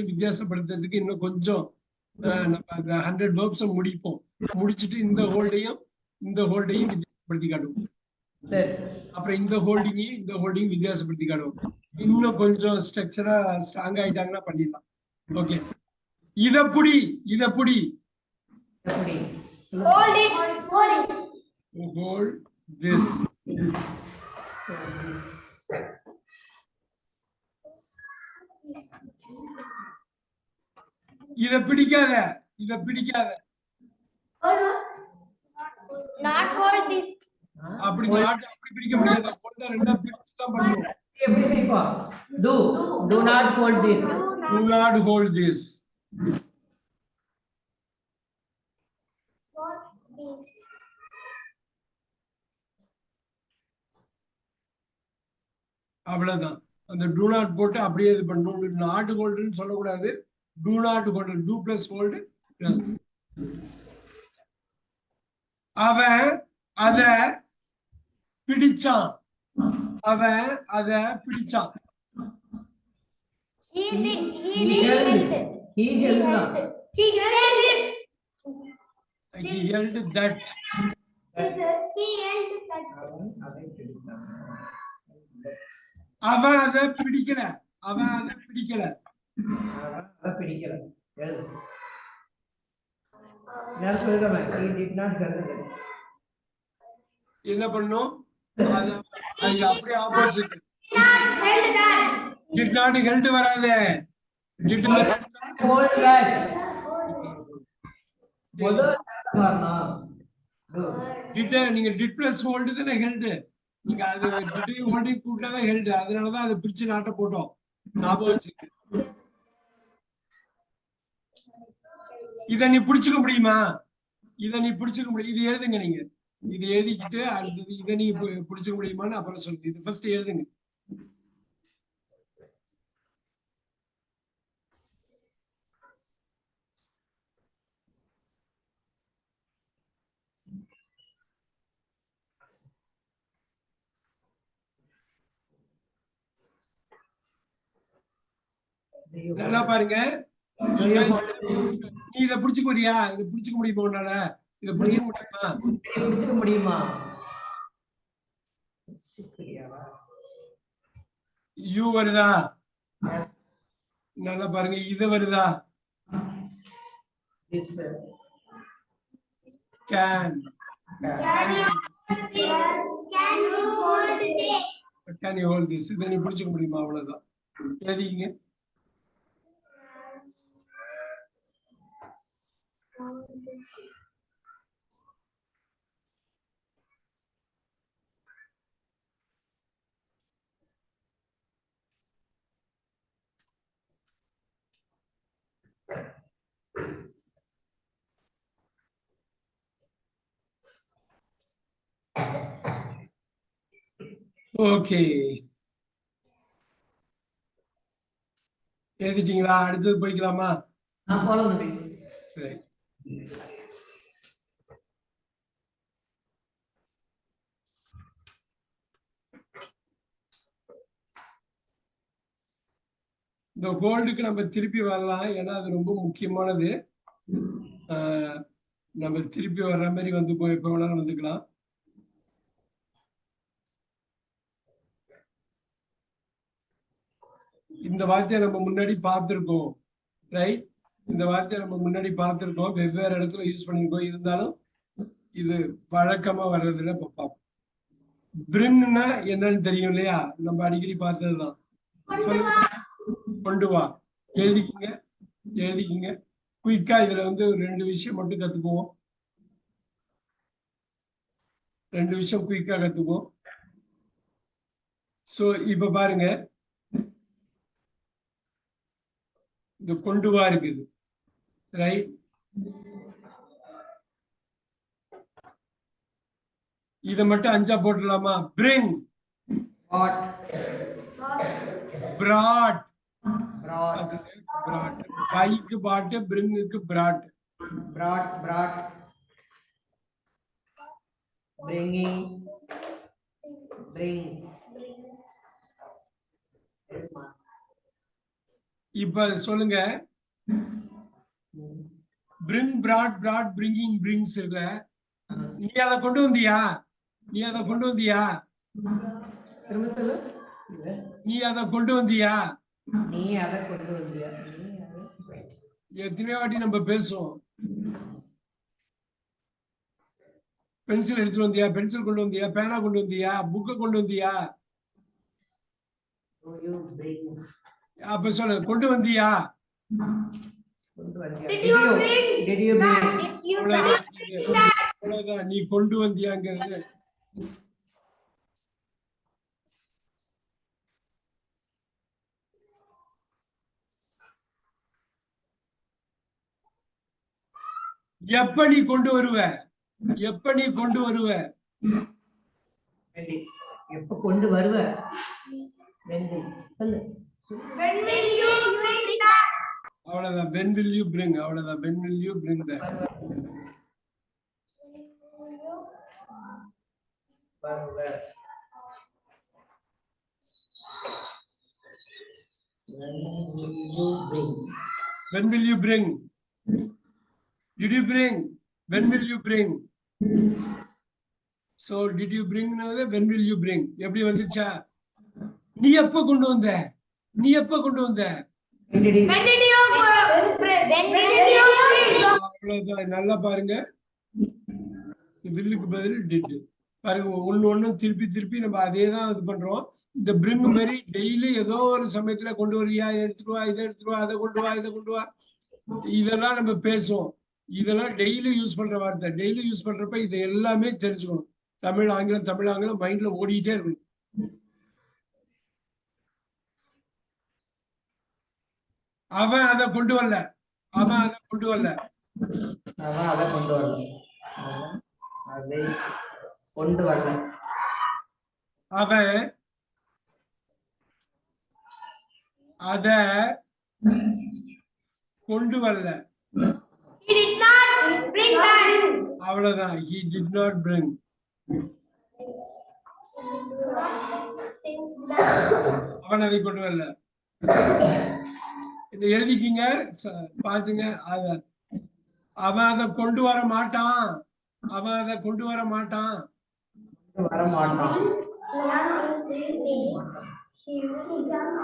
வித்தியாசப்படுத்துறதுக்கு இன்னும் கொஞ்சம் நம்ம அந்த ஹண்ட்ரட் வேர்ப்ஸை முடிப்போம். முடிச்சிட்டு இந்த ஹோல்டையும் இந்த ஹோல்டையும் வித்தியாசப்படுத்தி காட்டுவோம். சரி. அப்புறம் இந்த ஹோல்டிங்கையும் இந்த ஹோல்டிங் வித்தியாசப்படுத்தி காட்டுவோம். இன்னும் கொஞ்சம் ஸ்ட்ரக்சரா ஸ்ட்ராங் ஆயிட்டாங்கன்னா பண்ணிடலாம். ஓகே இத புடி இத புடி. Hold it. Hold it. Hold this இத பிடிக்காத இத பிடிக்காத. அப்படி நாட்டு அப்படி பிரிக்க முடியாது. ஹோல்ட ரெண்டா பிரிச்சு தான் பண்ணுவோம் எப்படி பிரிப்போம் do. Do not hold this. Do not hold this. Hold this. அவ்வளவுதான். அந்த டூ நாட் போட்டு அப்படியே இது பண்ணணும். நாட் ஹோல்டுன்னு சொல்லக்கூடாது. Do not hold do plus hold அவன் அத பிடிச்சான். அவன் அத பிடிச்சான். He held he held that. He held that. அதை பிடித்தான். அவன் அத பிடிக்கல. அவன் அத பிடிக்கல. பிடிக்கல. நான் சொல்றேன் he did not it. என்ன பண்ணும்? அது அப்படியே opposite Not held that. Did not held வராதே டிட் hold நீங்க டிட் பிளஸ் ஹோல்டு தானே ஹெல்டு நீங்க அது டிட்டையும் ஹோல்டையும் கூட்டாதான் ஹெல்டு அதனாலதான் அதை பிரிச்சு நாட்ட போட்டோம். ஞாபகம் இத நீ புடிச்சுக்க முடியுமா? இதை நீ புடிச்சுக்க முடியும் இது எழுதுங்க நீங்க. இது எழுதிக்கிட்டு அடுத்தது இதை நீ பு- முடியுமான்னு அப்புறம் சொல்லுங்க. இது ஃபர்ஸ்ட் எழுதுங்க. நல்லா பாருங்க. நீ இத புடிச்சுக்க முடியா? இத புடிச்சுக்க முடியுமா உன்னால? இத புடிச்சுக்க முடியுமா? பிடிச்சுக்க முடியுமா? யூ வருதா? நல்லா பாருங்க இது வருதா? Can Can. You hold this? Can you hold this? Can you hold this இதை நீ புடிச்சுக்க முடியுமா? அவ்வளவுதான். எழுதிங்க Okay. Edicin vardı bu uygulama. Ha, oranı bekliyorum. Evet. இந்த கோல்டுக்கு நம்ம திருப்பி வரலாம். ஏன்னா அது ரொம்ப முக்கியமானது. ஆஹ் நம்ம திருப்பி வர்ற மாதிரி வந்து போய் எப்போ வேணாலும் வந்துக்கலாம். இந்த வார்த்தையை நம்ம முன்னாடி பார்த்திருக்கோம். ரைட் இந்த வார்த்தையை நம்ம முன்னாடி பார்த்திருக்கோம். வெவ்வேறு இடத்துல யூஸ் பண்ணியிருக்கோம். இருந்தாலும் இது வழக்கமா வர்றதுல இப்ப பார்ப்போம் பிரிம்னா என்னன்னு தெரியும் இல்லையா? நம்ம அடிக்கடி பார்த்ததுதான். கொண்டு வா. எழுதிக்கிங்க. எழுதிக்கிங்க. குயிக்கா இதுல வந்து ரெண்டு விஷயம் மட்டும் கத்துக்குவோம். ரெண்டு விஷயம் குயிக்கா கத்துக்குவோம். சோ இப்ப பாருங்க. இந்த கொண்டு வா இருக்குது. ரைட் இத மட்டும் அஞ்சா போட்டுடலாமா? பிரிங் பிராட் பிராட் பைக்கு பாட்டு பிரிங்குக்கு பிராட். Bringing, bring. இப்ப சொல்லுங்க. Bring brought brought bringing brings இல்ல நீ அதை கொண்டு வந்தியா? நீ அதை கொண்டு வந்தியா? நீ அதை கொண்டு வந்தியா? நீ அதை கொண்டு வந்தியா? எத்தனையோ வாட்டி நம்ம பேசுவோம் பென்சில் எடுத்துட்டு வந்தியா? பென்சில் கொண்டு வந்தியா? பேனா கொண்டு வந்தியா? புக்கை கொண்டு வந்தியா? அப்ப சொல்லு கொண்டு வந்தியா? Did you bring did bring அவ்வளவுதான். நீ கொண்டு வந்தியாங்கிறது. எப்ப நீ கொண்டு வருவ? எப்ப நீ கொண்டு வருவ. எப்ப கொண்டு வருவ? சொல்லு When will you bring that? அவ்வளவுதான் when will you bring அவ்வளவுதான் when will you bring that When will you bring? when will you bring did you bring when will you bring so did you bring when will you bring எப்படி வந்துச்சா நீ எப்ப கொண்டு வந்த நீ எப்ப கொண்டு வந்த அவ்வளவுதான் நல்லா பாருங்க. வில்லுக்கு பதில் டிட் பாருங்க ஒன்னு ஒண்ணு திருப்பி திருப்பி நம்ம அதே தான் இது பண்றோம். இந்த பிரிம் மாதிரி டெய்லி ஏதோ ஒரு சமயத்துல கொண்டு வரியா எடுத்துட்டு வா இதை எடுத்துட்டு வா அதை கொண்டு வா இதை கொண்டு வா. இதெல்லாம் நம்ம பேசுவோம். இதெல்லாம் டெய்லி யூஸ் பண்ற வார்த்தை. டெய்லி யூஸ் பண்றப்ப இது எல்லாமே தெரிஞ்சுக்கணும். தமிழ் ஆங்கிலம் தமிழ் ஆங்கிலம் மைண்ட்ல ஓடிக்கிட்டே இருக்கணும். அவன் அதை கொண்டு வரல. அவன் அதை கொண்டு வரல. அவன் அதை கொண்டு வரல. அதை கொண்டு வரல. அவன் அத கொண்டு வரல. He did not bring that. அவ்வளவுதான். He did not bring. அவன் அதை கொண்டு வரல. இதை எழுதிக்கிங்க பாத்துங்க அத. அவன் அதை கொண்டு வர மாட்டான். அவன் அதை கொண்டு வர மாட்டான்.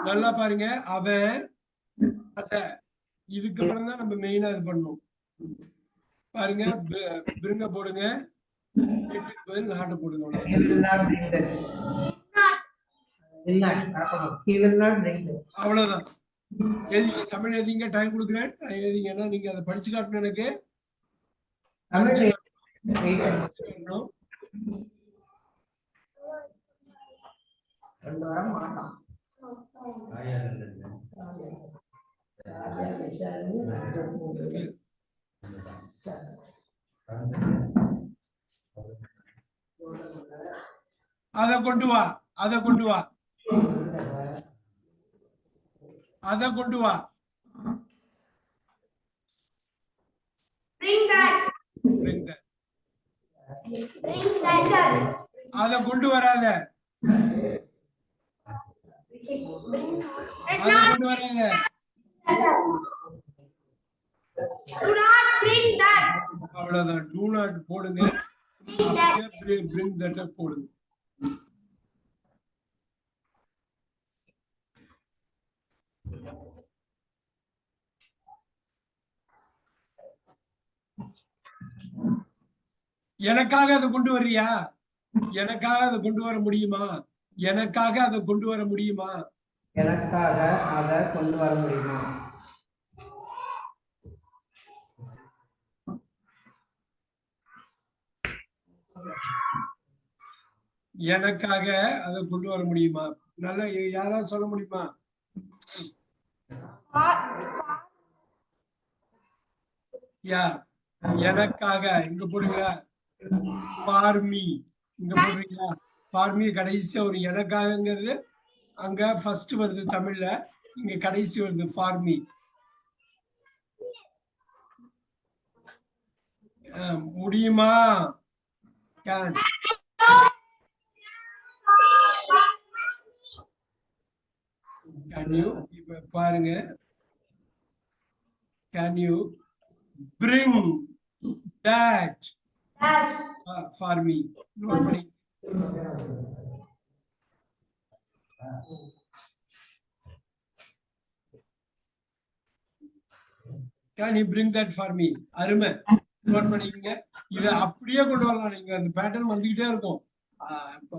நல்லா பாருங்க அவன் அத இதுக்கு அப்புறம் தான் நம்ம மெயினா இது பண்ணணும். பாருங்க பிரிங்க போடுங்க. நாட்டை போடுங்க அவ்வளவுதான். எழுதிங்க தமிழ் எழுதிங்க டைம் கொடுக்குறேன். எழுதிங்கன்னா நீங்க அதை படிச்சு காட்டணும் எனக்கு. அத கொண்டு வா அத கொண்டு வா. அத கொண்டு வா. அத கொண்டு வராத அத கொண்டு வராத. அவ்வளவுதான் டூ நாட் போடுங்க போடுங்க எனக்காக அதை கொண்டு வர்றியா? எனக்காக அதை கொண்டு வர முடியுமா? எனக்காக அதை கொண்டு வர முடியுமா? எனக்காக அதை கொண்டு வர முடியுமா? எனக்காக அதை கொண்டு வர முடியுமா? நல்லா யாராவது சொல்ல முடியுமா? யா எனக்காக இங்க போடுங்களா? பார்மி இங்க போடுறீங்களா? பார்மி கடைசியா ஒரு எனக்காகங்கிறது அங்க ஃபர்ஸ்ட் வருது தமிழ்ல. இங்க கடைசி வருது ஃபார்மி முடியுமா? கேன் கேன் யூ இப்ப பாருங்க. Can you bring that for me note பண்ணி can you bring that for me அருமை. நோட் பண்ணிக்கங்க. இதை அப்படியே கொண்டு வரலாம். நீங்க அந்த பேட்டர்ன் வந்துகிட்டே இருக்கும்.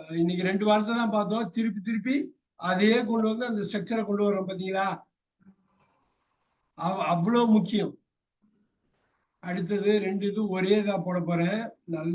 இன்னைக்கு ரெண்டு வாரத்தை தான் பார்த்தோம். திருப்பி திருப்பி அதையே கொண்டு வந்து அந்த ஸ்ட்ரக்சரை கொண்டு வரோம் பாத்தீங்களா? அவ்- அவ்வளவு முக்கியம். அடுத்தது ரெண்டு இது ஒரே இதா போட போகிறேன் நல்ல